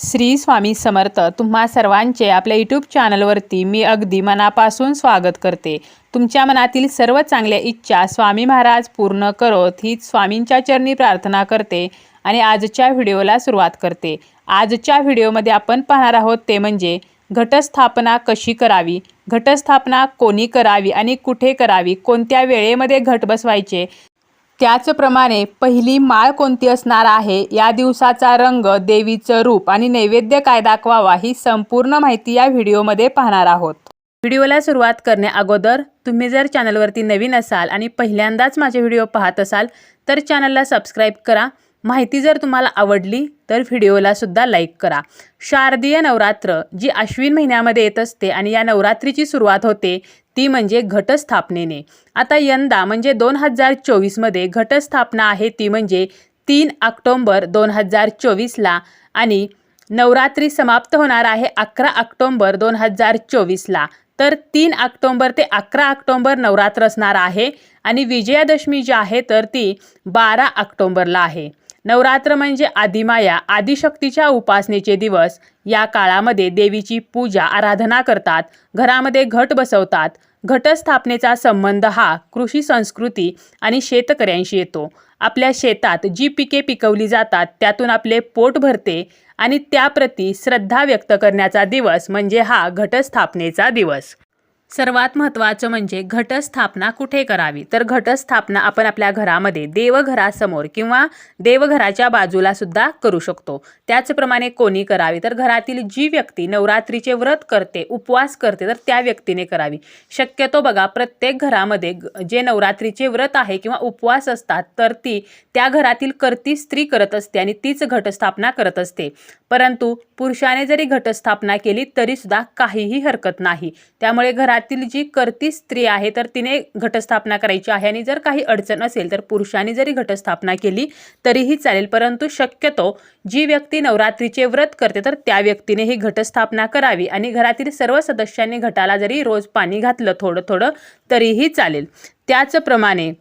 श्री स्वामी समर्थ तुम्हा सर्वांचे आपल्या यूट्यूब चॅनलवरती मी अगदी मनापासून स्वागत करते. तुमच्या मनातील सर्व चांगल्या इच्छा स्वामी महाराज पूर्ण करोत हीच स्वामींच्या चरणी प्रार्थना करते आणि आजच्या व्हिडिओला सुरुवात करते. आजच्या व्हिडिओमध्ये आपण पाहणार आहोत ते म्हणजे घटस्थापना कशी करावी घटस्थापना कोणी करावी आणि कुठे करावी कोणत्या वेळेमध्ये घट बसवायचे त्याचप्रमाणे पहिली माळ कोणती असणार आहे? या दिवसाचा रंग देवीचं रूप आणि नैवेद्य काय दाखवावा ही संपूर्ण माहिती या व्हिडिओमध्ये पाहणार आहोत. व्हिडिओला सुरुवात करण्या अगोदर तुम्ही जर चॅनलवरती नवीन असाल आणि पहिल्यांदाच माझे व्हिडिओ पाहत असाल तर चॅनलला सबस्क्राईब करा. माहिती जर तुम्हाला आवडली तर व्हिडिओला सुद्धा लाईक करा. शारदीय नवरात्र जी अश्विन महिन्यामध्ये येत असते आणि या नवरात्रीची सुरुवात होते ती म्हणजे घटस्थापनेने. आता यंदा म्हणजे दोन हजार चोवीसमध्ये घटस्थापना आहे ती म्हणजे तीन ऑक्टोंबर दोन हजार चोवीसला आणि नवरात्री समाप्त होणार आहे अकरा ऑक्टोंबर दोन हजार चोवीसला. तर तीन ऑक्टोंबर ते अकरा ऑक्टोंबर नवरात्र असणार आहे आणि विजयादशमी जी आहे तर ती बारा ऑक्टोंबरला आहे. नवरात्र म्हणजे आदिमाया आदिशक्तीच्या उपासनेचे दिवस. या काळामध्ये देवीची पूजा आराधना करतात. घरामध्ये घट बसवतात. घटस्थापनेचा संबंध हा कृषी संस्कृती आणि शेतकऱ्यांशी येतो. आपल्या शेतात जी पिके पिकवली जातात त्यातून आपले पोट भरते आणि त्याप्रती श्रद्धा व्यक्त करण्याचा दिवस म्हणजे हा घटस्थापनेचा दिवस. सर्वात महत्त्वाचं म्हणजे घटस्थापना कुठे करावी? तर घटस्थापना आपण आपल्या घरामध्ये देवघरासमोर किंवा देवघराच्या बाजूला सुद्धा करू शकतो. त्याचप्रमाणे कोणी करावी? तर घरातील जी व्यक्ती नवरात्रीचे व्रत करते उपवास करते तर त्या व्यक्तीने करावी. शक्यतो बघा प्रत्येक घरामध्ये जे नवरात्रीचे व्रत आहे किंवा उपवास असतात तर ती त्या घरातील करती स्त्री करत असते आणि तीच घटस्थापना करत असते. परंतु पुरुषाने जरी घटस्थापना केली तरीसुद्धा काहीही हरकत नाही. त्यामुळे घरातील जी करती स्त्री आहे तर तिने घटस्थापना करायची आहे. आणि जर काही अडचण असेल तर पुरुषाने जरी घटस्थापना केली तरीही चालेल. परंतु शक्यतो जी व्यक्ती नवरात्रीचे व्रत करते तर त्या व्यक्तीने ही घटस्थापना करावी. आणि घरातील सर्व सदस्यांनी घटाला जरी रोज पाणी घातलं थोडं थोडं तरीही चालेल. त्याचप्रमाणे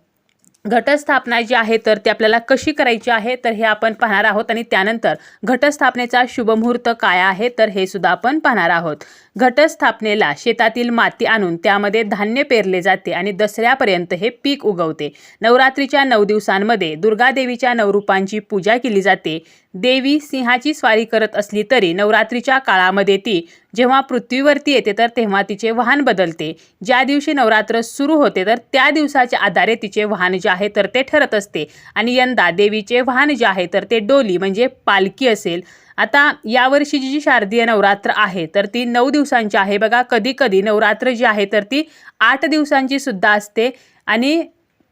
घटस्थापना जी आहे तर ती आपल्याला कशी करायची आहे तर हे आपण पाहणार आहोत. आणि त्यानंतर घटस्थापनेचा शुभमुहूर्त काय आहे तर हे सुद्धा आपण पाहणार आहोत. घटस्थापनेला शेतातील माती आणून त्यामध्ये धान्य पेरले जाते आणि दसऱ्यापर्यंत हे पीक उगवते. नवरात्रीच्या नऊ दिवसांमध्ये दुर्गादेवीच्या नवरूपांची पूजा केली जाते. देवी सिंहाची स्वारी करत असली तरी नवरात्रीच्या काळामध्ये ती जेव्हा पृथ्वीवरती येते तर तेव्हा तिचे वाहन बदलते. ज्या दिवशी नवरात्र सुरू होते तर त्या दिवसाच्या आधारे तिचे वाहन जे आहे तर ते ठरत असते. आणि यंदा देवीचे वाहन जे आहे तर ते डोली म्हणजे पालखी असेल. आता यावर्षीची जी शारदीय नवरात्र आहे तर ती नऊ दिवसांची आहे. बघा कधी कधी नवरात्र जी आहे तर ती आठ दिवसांची सुद्धा असते आणि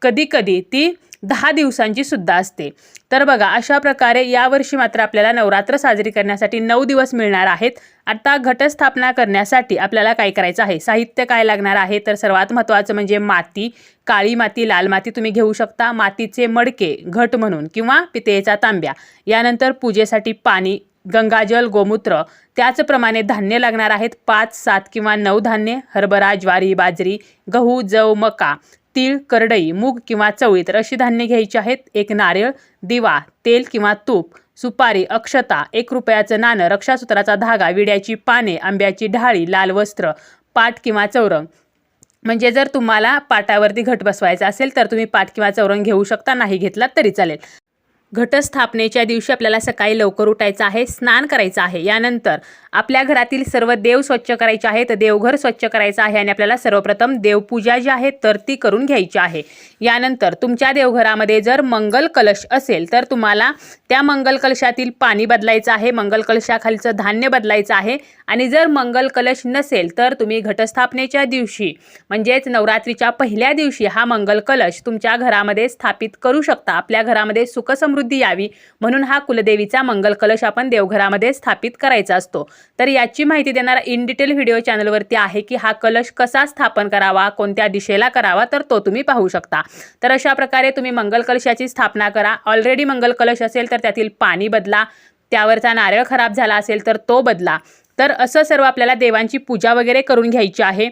कधी कधी ती दहा दिवसांची सुद्धा असते. तर बघा अशा प्रकारे यावर्षी मात्र आपल्याला नवरात्र साजरी करण्यासाठी नऊ दिवस मिळणार आहेत. आता घटस्थापना करण्यासाठी आपल्याला काय करायचं आहे? साहित्य काय लागणार आहे? तर सर्वात महत्त्वाचं म्हणजे माती. काळी माती लाल माती तुम्ही घेऊ शकता. मातीचे मडके घट म्हणून किंवा पितेचा तांब्या. यानंतर पूजेसाठी पाणी गंगाजल गोमूत्र त्याचप्रमाणे धान्य लागणार आहेत पाच सात किंवा नऊ धान्य हरभरा ज्वारी बाजरी गहू जव मका तीळ करडई मूग किंवा चवळी. तर अशी धान्य घ्यायची आहेत. एक नारळ दिवा तेल किंवा तूप सुपारी अक्षता एक रुपयाचं नाणं रक्षासूत्राचा धागा विड्याची पाने आंब्याची ढाळी लाल वस्त्र पाट किंवा चौरंग. म्हणजे जर तुम्हाला पाटावरती घट बसवायचा असेल तर तुम्ही पाट किंवा चौरंग घेऊ शकता. नाही घेतलात तरी चालेल. घटस्थापनेच्या दिवशी आपल्याला सकाळी लवकर उठायचं आहे स्नान करायचं आहे. यानंतर आपल्या घरातील सर्व देव स्वच्छ करायचे आहेत देवघर स्वच्छ करायचं आहे आणि आपल्याला सर्वप्रथम देवपूजा जी आहे तर ती करून घ्यायची आहे. यानंतर तुमच्या देवघरामध्ये जर मंगल कलश असेल तर तुम्हाला त्या मंगल कलशातील पाणी बदलायचं आहे मंगल कलशाखालचं धान्य बदलायचं आहे आणि जर मंगल कलश नसेल तर तुम्ही घटस्थापनेच्या दिवशी म्हणजेच नवरात्रीच्या पहिल्या दिवशी हा मंगल कलश तुमच्या घरामध्ये स्थापित करू शकता. आपल्या घरामध्ये सुखसमृद्धी यावी. म्हणून हा कुलदेवीचा मंगल कलश आपण देवघरामध्ये स्थापित करायचा असतो. तर याची माहिती देणारा इन डिटेल व्हिडिओ चॅनलवरती आहे की हा कलश कसा स्थापन करावा कोणत्या दिशेला करावा तर तो तुम्ही पाहू शकता. तर अशा प्रकारे तुम्ही मंगल कलशाची स्थापना करा. ऑलरेडी मंगल कलश असेल तर त्यातील पाणी बदला. त्यावरचा नारळ खराब झाला असेल तर तो बदला. तर असं सर्व आपल्याला देवांची पूजा वगैरे करून घ्यायची आहे.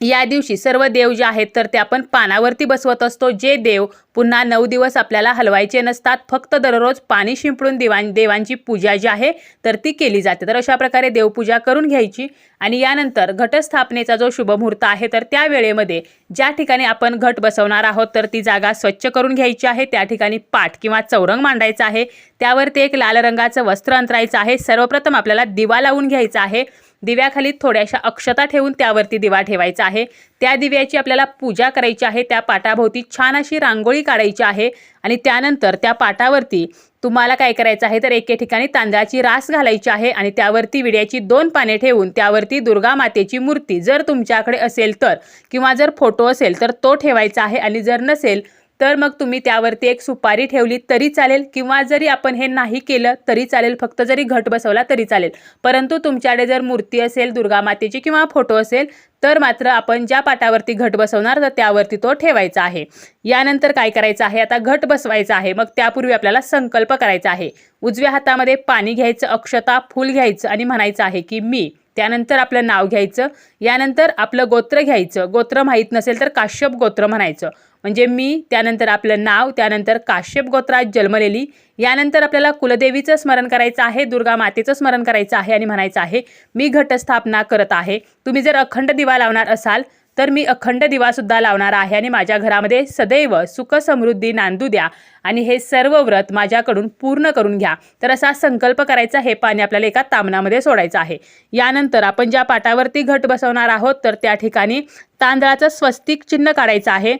या दिवशी सर्व देव जे आहेत तर ते आपण पानावरती बसवत असतो. जे देव पुन्हा नऊ दिवस आपल्याला हलवायचे नसतात फक्त दररोज पाणी शिंपडून देवां देवांची पूजा जी आहे तर ती केली जाते. तर अशा प्रकारे देवपूजा करून घ्यायची. आणि यानंतर घटस्थापनेचा जो शुभमुहूर्त आहे तर त्या वेळेमध्ये ज्या ठिकाणी आपण घट बसवणार आहोत तर ती जागा स्वच्छ करून घ्यायची आहे. त्या ठिकाणी पाठ किंवा चौरंग मांडायचा आहे. त्यावरती एक लाल रंगाचं वस्त्र अंतरायचं आहे. सर्वप्रथम आपल्याला दिवा लावून घ्यायचा आहे. दिव्याखाली थोड्याशा अक्षता ठेवून त्यावरती दिवा ठेवायचा आहे. त्या दिव्याची आपल्याला पूजा करायची आहे. त्या पाटाभोवती छान अशी रांगोळी काढायची आहे. आणि त्यानंतर त्या पाटावरती तुम्हाला काय करायचं आहे तर एके ठिकाणी तांदळाची रास घालायची आहे आणि त्यावरती विड्याची दोन पाने ठेवून त्यावरती दुर्गा मातेची मूर्ती. जर तुमच्याकडे असेल तर किंवा जर फोटो असेल तर तो ठेवायचा आहे. आणि जर नसेल तर मग तुम्ही त्यावरती एक सुपारी ठेवली तरी चालेल किंवा जरी आपण हे नाही केलं तरी चालेल फक्त जरी घट बसवला तरी चालेल. परंतु तुमच्याकडे जर मूर्ती असेल दुर्गा मातेची किंवा फोटो असेल तर मात्र आपण ज्या पाटावरती घट बसवणार तर त्यावरती तो ठेवायचा आहे. यानंतर काय करायचं आहे? आता घट बसवायचा आहे. मग त्यापूर्वी आपल्याला संकल्प करायचा आहे. उजव्या हातामध्ये पाणी घ्यायचं अक्षता फूल घ्यायचं आणि म्हणायचं आहे की मी. त्यानंतर आपलं नाव घ्यायचं. यानंतर आपलं गोत्र घ्यायचं. गोत्र माहीत नसेल तर काश्यप गोत्र म्हणायचं. म्हणजे मी त्यानंतर आपलं नाव त्यानंतर काश्यप गोत्रात जन्मलेली यानंतर आपल्याला कुलदेवीचं स्मरण करायचं आहे दुर्गा मातेचं स्मरण करायचं आहे आणि म्हणायचं आहे मी घटस्थापना करत आहे. तुम्ही जर अखंड दिवा लावणार असाल तर मी अखंड दिवासुद्धा लावणार आहे आणि माझ्या घरामध्ये सदैव सुख समृद्धी नांदू द्या आणि हे सर्व व्रत माझ्याकडून पूर्ण करून घ्या. तर असा संकल्प करायचा हे पाणी आपल्याला एका तामणामध्ये सोडायचं आहे. यानंतर आपण ज्या पाटावरती घट बसवणार आहोत तर त्या ठिकाणी तांदळाचं स्वस्तिक चिन्ह काढायचं आहे.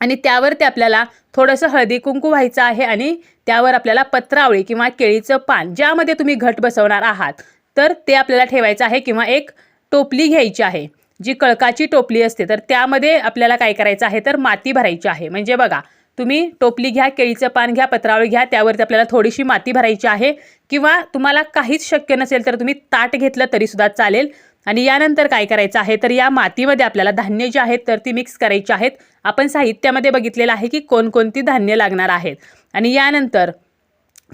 आणि त्यावरती आपल्याला थोडंसं हळदी कुंकू व्हायचं आहे आणि त्यावर आपल्याला पत्रावळी किंवा केळीचं पान ज्यामध्ये तुम्ही घट बसवणार आहात तर ते आपल्याला ठेवायचं आहे किंवा एक टोपली घ्यायची आहे. जी कळकाची टोपली असते तर त्यामध्ये आपल्याला काय करायचं आहे तर माती भरायची आहे. म्हणजे बघा तुम्ही टोपली घ्या केळीचं पान घ्या पत्रावळी घ्या त्यावरती आपल्याला थोडीशी माती भरायची आहे. किंवा तुम्हाला काहीच शक्य नसेल तर तुम्ही ताट घेतलं तरीसुद्धा चालेल. आणि यानंतर काय करायचं आहे? तर या मातीमध्ये आपल्याला धान्य जी आहेत तर ती मिक्स करायची आहेत. आपण साहित्यामध्ये बघितलेलं आहे की कोणकोणती धान्य लागणार आहेत. आणि यानंतर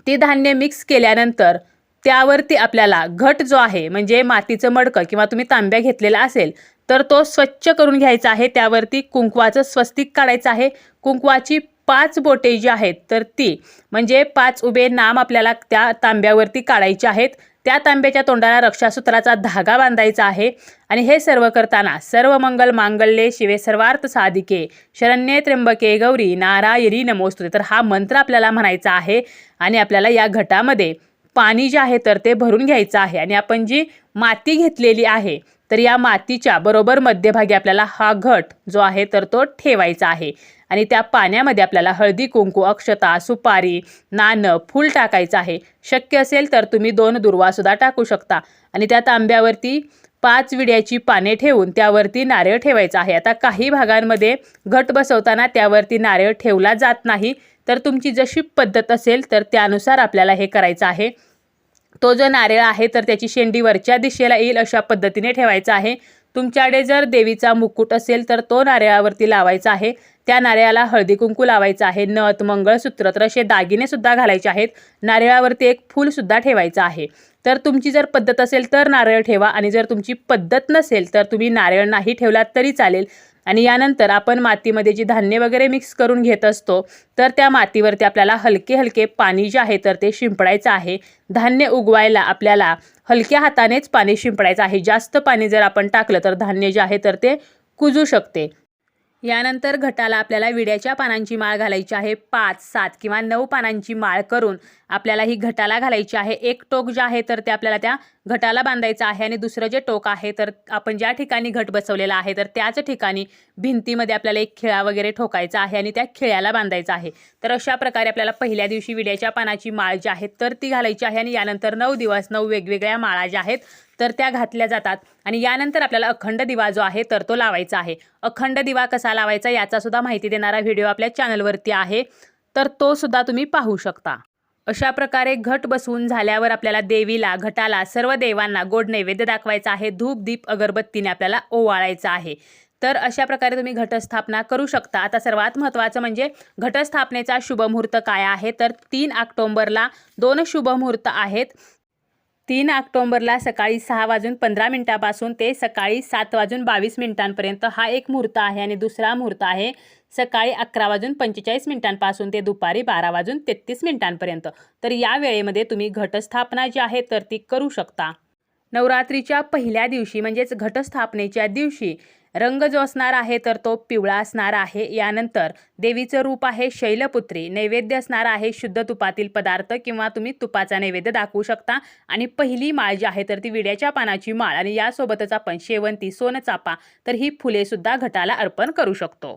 ते धान्य मिक्स केल्यानंतर त्यावरती आपल्याला घट जो आहे म्हणजे मातीचं मडकं किंवा तुम्ही तांब्या घेतलेला असेल तर तो स्वच्छ करून घ्यायचा आहे. त्यावरती कुंकवाचं स्वस्तिक काढायचं आहे. कुंकवाची पाच बोटे जी आहेत तर ती म्हणजे पाच उभे नाम आपल्याला त्या तांब्यावरती काढायचे आहेत. त्या तांब्याच्या तोंडाला रक्षासूत्राचा धागा बांधायचा आहे. आणि हे सर्व करताना सर्व मंगल मांगल्ये शिवे सर्वार्थ साधिके. शरण्ये त्र्यंबके गौरी नारायरी नमोस्तुते. तर हा मंत्र आपल्याला म्हणायचा आहे आणि आपल्याला या घटामध्ये पाणी जे आहे तर ते भरून घ्यायचं आहे. आणि आपण जी माती घेतलेली आहे तर या मातीच्या बरोबर मध्यभागी आपल्याला हा घट जो आहे तर तो ठेवायचा आहे. आणि त्या पाण्यामध्ये आपल्याला हळदी कुंकू अक्षता सुपारी नाणं फूल टाकायचं आहे. शक्य असेल तर तुम्ही दोन दुर्वासुद्धा टाकू शकता. आणि त्या तांब्यावरती पाच विड्याची पाने ठेवून त्यावरती नारळ ठेवायचा आहे. आता काही भागांमध्ये घट बसवताना त्यावरती नारळ ठेवला जात नाही. तर तुमची जशी पद्धत असेल तर त्यानुसार आपल्याला हे करायचं आहे. तो जो नारळ आहे तर त्याची शेंडी वरच्या दिशेला येईल अशा पद्धतीने ठेवायचा आहे. तुमच्याकडे जर देवीचा मुकुट असेल तर तो नारळावरती लावायचा आहे. त्या नारळाला हळदी कुंकू लावायचं आहे. नथ मंगळसूत्र तर असे दागिनेसुद्धा घालायचे आहेत. नारळावरती एक फूलसुद्धा ठेवायचं आहे. तर तुमची जर पद्धत असेल तर नारळ ठेवा आणि जर तुमची पद्धत नसेल तर तुम्ही नारळ नाही ठेवलात तरी चालेल. आणि यानंतर आपण मातीमध्ये जी धान्य वगैरे मिक्स करून घेत असतो तर त्या मातीवरती आपल्याला हलके हलके पाणी जे आहे तर ते शिंपडायचं आहे. धान्य उगवायला आपल्याला हलक्या हातानेच पाणी शिंपडायचं आहे. जास्त पाणी जर आपण टाकलं तर धान्य जे आहे तर ते कुजू शकते. यानंतर घटाला आपल्याला विड्याच्या पानांची माळ घालायची आहे. पाच सात किंवा नऊ पानांची माळ करून आपल्याला ही घटाला घालायची आहे. एक टोक जे आहे तर ते आपल्याला त्या घटाला बांधायचं आहे आणि दुसरं जे टोक आहे तर आपण ज्या ठिकाणी घट बसवलेला आहे तर त्याच ठिकाणी भिंतीमध्ये आपल्याला एक खिळा वगैरे ठोकायचा आहे आणि त्या खिळ्याला बांधायचा आहे. तर अशा प्रकारे आपल्याला पहिल्या दिवशी विड्याच्या पानाची माळ जी आहे तर ती घालायची आहे आणि यानंतर नऊ दिवस नऊ वेगवेगळ्या माळा ज्या आहेत तर त्या घातल्या जातात. आणि यानंतर आपल्याला अखंड दिवा जो आहे तर तो लावायचा आहे. अखंड दिवा कसा लावायचा याचा सुद्धा माहिती देणारा व्हिडिओ आपल्या चॅनलवरती आहे. तर तो सुद्धा तुम्ही पाहू शकता. अशा प्रकारे घट बसवून झाल्यावर आपल्याला देवीला घटाला सर्व देवांना गोड नैवेद्य दाखवायचा आहे. धूप दीप अगरबत्तीने आपल्याला ओवाळायचं आहे. तर अशा प्रकारे तुम्ही घटस्थापना करू शकता. आता सर्वात महत्त्वाचं म्हणजे घटस्थापनेचा शुभमुहूर्त काय आहे? तर तीन ऑक्टोंबरला दोन शुभमुहूर्त आहेत. तीन ऑक्टोंबरला सकाळी सहा वाजून पंधरा मिनिटापासून ते सकाळी सात वाजून बावीस मिनिटांपर्यंत हा एक मुहूर्त आहे आणि दुसरा मुहूर्त आहे सकाळी अकरा वाजून पंचेचाळीस मिनिटांपासून ते दुपारी बारा वाजून तेहतीस मिनिटांपर्यंत. तर या वेळेमध्ये तुम्ही घटस्थापना जी आहे तर ती करू शकता. नवरात्रीच्या पहिल्या दिवशी म्हणजेच घटस्थापनेच्या दिवशी रंग जो असणार आहे तर तो पिवळा असणार आहे. यानंतर देवीचं रूप आहे शैलपुत्री. नैवेद्य असणार आहे शुद्ध तुपातील पदार्थ किंवा तुम्ही तुपाचा नैवेद्य दाखवू शकता. आणि पहिली माळ जी आहे तर ती विड्याच्या पानाची माळ. आणि यासोबतच आपण शेवंती सोनचापा तर ही फुलेसुद्धा घटाला अर्पण करू शकतो.